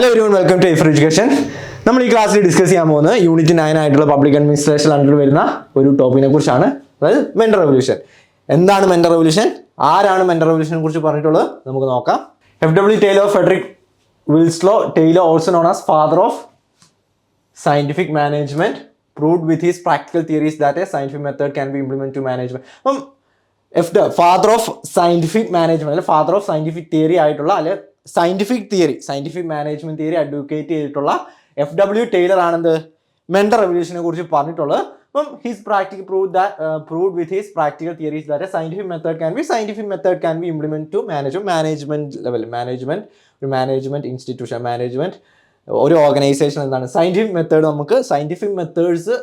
Hello everyone welcome to എഫർ education നമ്മൾ ഈ ക്ലാസ്സിൽ ഡിസ്കസ് ചെയ്യാൻ പോകുന്നത് യൂണിറ്റ് നയൻ ആയിട്ടുള്ള പബ്ലിക് അഡ്മിനിസ്ട്രേഷൻ അണ്ടർ വരുന്ന ഒരു ടോപ്പിനെ കുറിച്ചാണ്. അതായത് മെൻഡർ റെവല്യൂഷൻ എന്താണ് മെൻഡർ റെവല്യൂഷൻ ആരാണ് മെൻഡർ റെവല്യൂഷനെ കുറിച്ച് പറഞ്ഞിട്ടുള്ളത്? നമുക്ക് നോക്കാം. F W Taylor Frederick Winslow Taylor also known as father of scientific management proved with his practical theories that a scientific method can be implement to management അപ്പം F father of scientific management അല്ലെ father of scientific theory ആയിട്ടുള്ള അല്ലെ scientific theory scientific management theory advocate ചെയ്തിട്ടുള്ള F W Taylor ആണെന്ത്? Mental റെവല്യൂഷനെ കുറിച്ച് പറഞ്ഞിട്ടുള്ളത്. അപ്പം his practical prove that prove with his practical theories that scientific method can be scientific method can be implement to manage management level management ഒരു management institution management ഒരു organisation എന്താണ്? Scientific method നമുക്ക് scientific methods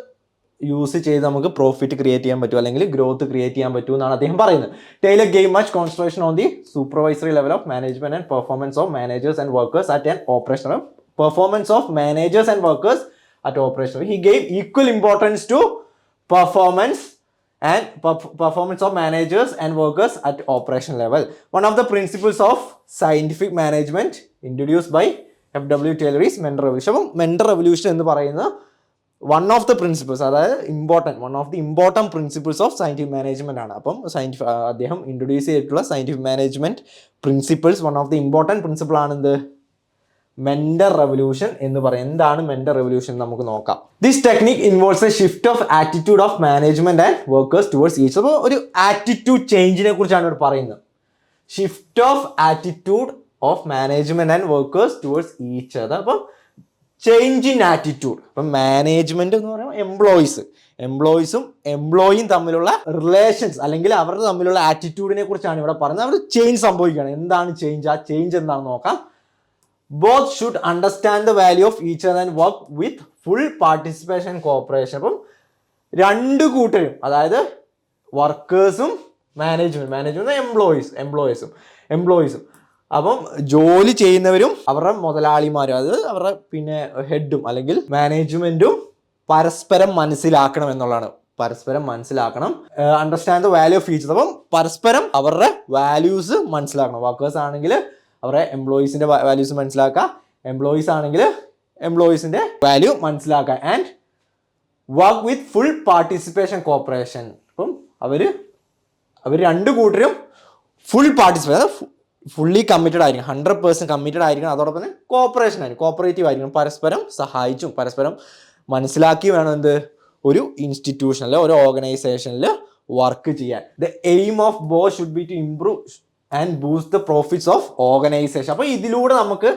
use ചെയ്ത് നമുക്ക് profit create ചെയ്യാൻ പറ്റും അല്ലെങ്കിൽ growth create ചെയ്യാൻ പറ്റും എന്നാണ് അദ്ദേഹം പറയുന്നത്. Taylor gave much concentration on the supervisory level of management and performance of managers and workers at and operation performance of managers and workers at operation he gave equal importance to performance and performance of managers and workers at operation level one of the principles of scientific management introduce by F W Taylor's mental revolution അപ്പം mental revolution എന്ന് പറയുന്ന one of the principles അതായത് important one of the important principles of scientific management ആണ്. അപ്പം scientific അദ്ദേഹം introduce ചെയ്തിട്ടുള്ള scientific management principles one of the important principle ആണ് എന്ത് മെന്റർ റെവല്യൂഷൻ എന്ന് പറയും. എന്താണ് മെൻഡർ റെവല്യൂഷൻ നമുക്ക് നോക്കാം. This technique involves a shift of attitude of management and workers towards each അപ്പോൾ ഒരു ആറ്റിറ്റ്യൂഡ് ചേഞ്ചിനെ കുറിച്ചാണ് ഇവിടെ പറയുന്നത്. Shift of attitude of management and workers towards each അത് അപ്പം ചേഞ്ച് ഇൻ ആറ്റിറ്റ്യൂഡ് അപ്പം മാനേജ്മെന്റ് എന്ന് പറയുമ്പോൾ എംപ്ലോയീസ് എംപ്ലോയീസും എംപ്ലോയിയും തമ്മിലുള്ള റിലേഷൻസ് അല്ലെങ്കിൽ അവരുടെ തമ്മിലുള്ള ആറ്റിറ്റ്യൂഡിനെ കുറിച്ചാണ് ഇവിടെ പറയുന്നത് അവർ ചേഞ്ച് സംഭവിക്കുകയാണ്. എന്താണ് ചേഞ്ച് ആ ചേഞ്ച് എന്താണെന്ന് നോക്കാം. Both should understand the value of each and work with full participation cooperation അപ്പം രണ്ട് കൂട്ടരും അതായത് വർക്കേഴ്സും മാനേജ്മെന്റ് മാനേജ്മെന്റ് എംപ്ലോയീസ് എംപ്ലോയീസും എംപ്ലോയീസും അപ്പം ജോലി ചെയ്യുന്നവരും അവരുടെ മുതലാളിമാരും അത് അവരുടെ പിന്നെ ഹെഡും അല്ലെങ്കിൽ മാനേജ്മെന്റും പരസ്പരം മനസ്സിലാക്കണം എന്നുള്ളതാണ്. പരസ്പരം മനസ്സിലാക്കണം. Understand the value of each അപ്പം പരസ്പരം അവരുടെ വാല്യൂസ് മനസ്സിലാക്കണം. വർക്കേഴ്സ് ആണെങ്കിൽ അവരുടെ എംപ്ലോയീസിന്റെ വാല്യൂസ് മനസ്സിലാക്കുക. എംപ്ലോയീസ് ആണെങ്കിൽ എംപ്ലോയീസിന്റെ വാല്യൂ മനസ്സിലാക്കുക. And work with full participation cooperation അപ്പം അവർ അവർ രണ്ട് കൂട്ടരും ഫുൾ പാർട്ടിസിപ്പേറ്റ് അതായത് ഫുള്ളി കമ്മിറ്റഡ് ആയിരിക്കും ഹൺഡ്രഡ് പേഴ്സന്റ് കമ്മിറ്റഡ് ആയിരിക്കണം അതോടൊപ്പം തന്നെ കോപ്പറേഷൻ ആയിരിക്കും. കോപ്പറേറ്റീവ് ആയിരിക്കണം പരസ്പരം സഹായിച്ചും പരസ്പരം മനസ്സിലാക്കി വേണം എന്ത്? ഒരു ഇൻസ്റ്റിറ്റ്യൂഷനിൽ ഒരു ഓർഗനൈസേഷനിൽ വർക്ക് ചെയ്യാൻ. The aim of both should be to improve and boost the profits of organisation അപ്പോൾ ഇതിലൂടെ നമുക്ക്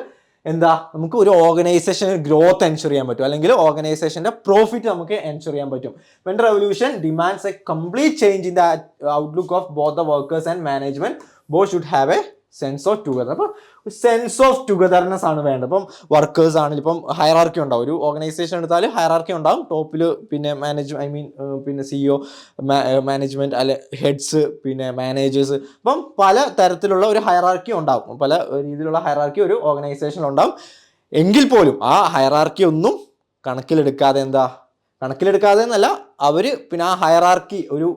എന്താ? നമുക്ക് ഒരു ഓർഗനൈസേഷൻ ഗ്രോത്ത് എൻഷുർ ചെയ്യാൻ പറ്റും. അല്ലെങ്കിൽ ഓർഗനൈസേഷന്റെ പ്രോഫിറ്റ് നമുക്ക് എൻഷുർ ചെയ്യാൻ പറ്റും. When revolution demands a complete change in the outlook of both the workers and management both should have a sense of together അപ്പോൾ സെൻസ് ഓഫ് ടുഗദർനെസ് ആണ് വേണ്ടത്. ഇപ്പം വർക്കേഴ്സ് ആണെങ്കിൽ ഇപ്പം ഹയറാർക്കി ഉണ്ടാവും. ഒരു ഓർഗനൈസേഷൻ എടുത്താൽ ഹയറാർക്കി ഉണ്ടാവും. ടോപ്പിൽ പിന്നെ മാനേജ് ഐ മീൻ പിന്നെ സിഇഒ മാനേജ്മെന്റ് അല്ലെ ഹെഡ്സ് പിന്നെ മാനേജേഴ്സ് അപ്പം പല തരത്തിലുള്ള ഒരു ഹയറാർക്കി ഉണ്ടാവും. പല രീതിയിലുള്ള ഹയറാർക്കി ഒരു ഓർഗനൈസേഷനിലുണ്ടാവും എങ്കിൽ പോലും ആ ഹയറാർക്കി ഒന്നും കണക്കിലെടുക്കാതെ എന്താ കണക്കിലെടുക്കാതെ എന്നല്ല അവർ പിന്നെ ആ ഹയറാർക്കി ഒരു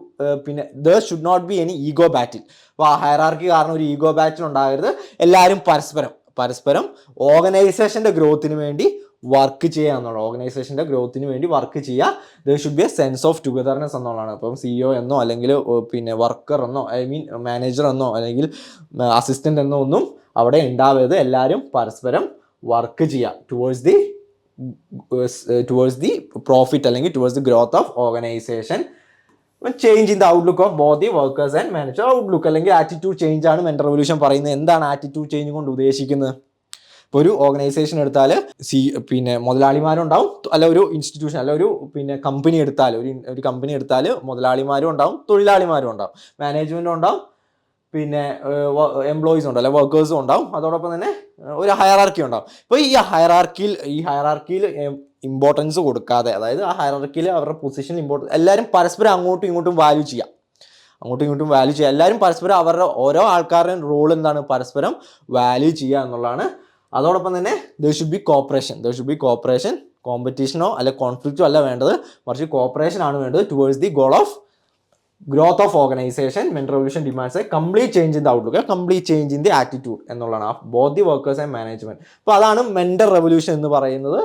പിന്നെ the should not be any ego battle അപ്പോൾ ആ ഹയറാർക്കി കാരണം ഒരു ഈഗോ ബാറ്റിൽ ഉണ്ടാകരുത്. എല്ലാവരും പരസ്പരം പരസ്പരം ഓർഗനൈസേഷന്റെ ഗ്രോത്തിന് വേണ്ടി വർക്ക് ചെയ്യുക എന്നുള്ള ഓർഗനൈസേഷന്റെ ഗ്രോത്തിന് വേണ്ടി വർക്ക് ചെയ്യുക. There should be a sense of togetherness എന്നുള്ളതാണ്. ഇപ്പം സിഇഒ എന്നോ അല്ലെങ്കിൽ പിന്നെ വർക്കർ എന്നോ ഐ മീൻ മാനേജർ എന്നോ അല്ലെങ്കിൽ അസിസ്റ്റന്റ് എന്നോ ഒന്നും അവിടെ ഉണ്ടാവരുത്. എല്ലാവരും പരസ്പരം വർക്ക് ചെയ്യുക. Towards the towards the profit അല്ലെങ്കിൽ towards the growth of organisation change in the outlook of the workers and manager outlook അല്ലെങ്കിൽ ആറ്റിറ്റ്യൂഡ് ചേഞ്ച് ആണ് മെന്റർ റെവല്യൂഷൻ പറയുന്നത്. എന്താണ് ആറ്റിറ്റ്യൂഡ് ചേഞ്ച് കൊണ്ട് ഉദ്ദേശിക്കുന്നത്? ഇപ്പോൾ ഒരു ഓർഗനൈസേഷൻ എടുത്താൽ സി പിന്നെ മുതലാളിമാരുണ്ടാവും. അല്ല ഒരു ഇൻസ്റ്റിറ്റ്യൂഷൻ അല്ല ഒരു പിന്നെ കമ്പനി എടുത്താൽ ഒരു ഒരു കമ്പനി എടുത്താൽ മുതലാളിമാരും ഉണ്ടാവും തൊഴിലാളിമാരും ഉണ്ടാവും. മാനേജ്മെന്റും ഉണ്ടാവും പിന്നെ എംപ്ലോയീസും ഉണ്ടാവും അല്ലെ വർക്കേഴ്സും ഉണ്ടാവും. അതോടൊപ്പം തന്നെ ഒരു ഹയറാർക്കി ഉണ്ടാവും. ഇപ്പോൾ ഈ ഹയറാർക്കിയിൽ ഈ ഹയറാർക്കിയിൽ ഇമ്പോർട്ടൻസ് കൊടുക്കാതെ അതായത് ആ ഹയറക്കിയിൽ അവരുടെ പൊസിഷൻ ഇമ്പോർട്ട് എല്ലാവരും പരസ്പരം അങ്ങോട്ടും ഇങ്ങോട്ടും വാല്യൂ ചെയ്യാം. അങ്ങോട്ടും ഇങ്ങോട്ടും വാല്യൂ ചെയ്യുക എല്ലാവരും പരസ്പരം അവരുടെ ഓരോ ആൾക്കാരുടെയും റോൾ എന്താണ്? പരസ്പരം വാല്യൂ ചെയ്യുക എന്നുള്ളതാണ്. അതോടൊപ്പം തന്നെ there should be cooperation there should be cooperation കോമ്പറ്റീഷനോ അല്ലെ കോൺഫ്ലിക്റ്റോ അല്ല വേണ്ടത്. മറിച്ച് കോപ്പറേഷൻ ആണ് വേണ്ടത് towards the goal of growth of organisation men revolution demands a complete change in the outlook complete change in the attitude എന്നുള്ളതാണ്. Both the workers and management അപ്പോൾ അതാണ് മെൻഡർ റെവല്യൂഷൻ എന്ന് പറയുന്നത്.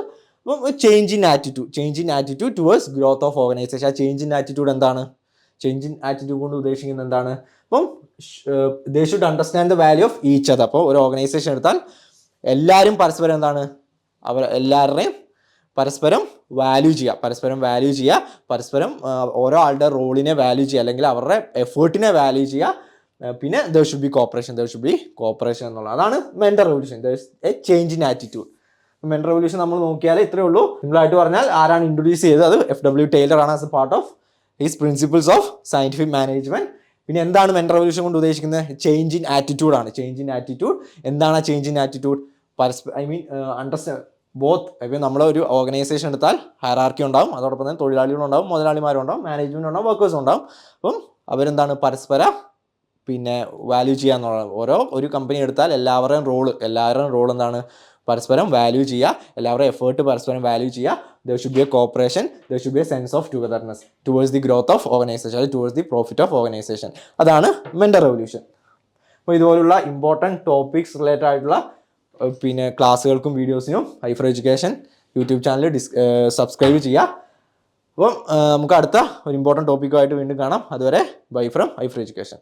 അപ്പം change in attitude change in attitude towards growth of organisation ആ change in attitude എന്താണ്? Change in attitude കൊണ്ട് ഉദ്ദേശിക്കുന്നത് എന്താണ്? അപ്പം they should understand the value of each അത് അപ്പോൾ ഒരു ഓർഗനൈസേഷൻ എടുത്താൽ എല്ലാവരും പരസ്പരം എന്താണ്? അവർ എല്ലാവരുടെയും പരസ്പരം വാല്യൂ ചെയ്യുക. പരസ്പരം വാല്യൂ ചെയ്യുക. പരസ്പരം ഓരോ ആളുടെ റോളിനെ വാല്യൂ ചെയ്യുക. അല്ലെങ്കിൽ അവരുടെ എഫേർട്ടിനെ വാല്യൂ ചെയ്യുക. പിന്നെ there should be cooperation there should be cooperation എന്നുള്ളത് അതാണ് mental revolution there a change in attitude mental revolution നമ്മൾ നോക്കിയാൽ ഇത്രയേ ഉള്ളൂ. സിമ്പിളായിട്ട് പറഞ്ഞാൽ ആരാണ് ഇൻട്രൊഡ്യൂസ് ചെയ്തത്? അത് എഫ് ഡബ്ല്യു ടൈലർ ആണ് as a part of his principles of scientific management പിന്നെ എന്താണ് മെൻ റെവല്യൂഷൻ കൊണ്ട് ഉദ്ദേശിക്കുന്നത്? ചേഞ്ച് ഇൻ ആറ്റിറ്റ്യൂഡ് ആണ്. ചേഞ്ച് ഇൻ ആറ്റിറ്റ്യൂഡ് എന്താണ് ആ ചേഞ്ച് ഇൻ ആറ്റിറ്റ്യൂഡ് പരസ്പരം ഐ മീൻ അണ്ടർസ്റ്റാൻഡ് ബോത്ത് ഇപ്പം നമ്മൾ ഒരു ഓർഗനൈസേഷൻ എടുത്താൽ ഹയറാർക്കി ഉണ്ടാവും. അതോടൊപ്പം തന്നെ തൊഴിലാളികളുണ്ടാവും മുതലാളിമാരും ഉണ്ടാവും മാനേജ്മെന്റ് ഉണ്ടാവും വർക്കേഴ്സ് ഉണ്ടാവും. അപ്പം അവരെന്താണ്? പരസ്പര പിന്നെ വാല്യൂ ചെയ്യാന്നുള്ളത് ഓരോ ഒരു കമ്പനി എടുത്താൽ എല്ലാവരുടെയും റോൾ എല്ലാവരുടെയും റോൾ എന്താണ്? പരസ്പരം വാല്യൂ ചെയ്യുക എല്ലാവരുടെയും എഫേർട്ട് പരസ്പരം വാല്യൂ ചെയ്യുക. There should be a cooperation there should be a sense of togetherness towards the growth of organisation അല്ലെങ്കിൽ towards the profit of organisation അതാണ് മെന്റർ റെവല്യൂഷൻ അപ്പോൾ ഇതുപോലുള്ള ഇമ്പോർട്ടന്റ് ടോപ്പിക്സ് റിലേറ്റഡ് ആയിട്ടുള്ള പിന്നെ ക്ലാസ്സുകൾക്കും വീഡിയോസിനും ഹൈഫർ education YouTube channel this subscribe ചെയ്യുക. അപ്പം നമുക്ക് അടുത്ത ഒരു ഇമ്പോർട്ടന്റ് ടോപ്പിക്കുമായിട്ട് വീണ്ടും കാണാം. അതുവരെ ബൈ ഫ്രം ഹൈഫർ എഡ്യൂക്കേഷൻ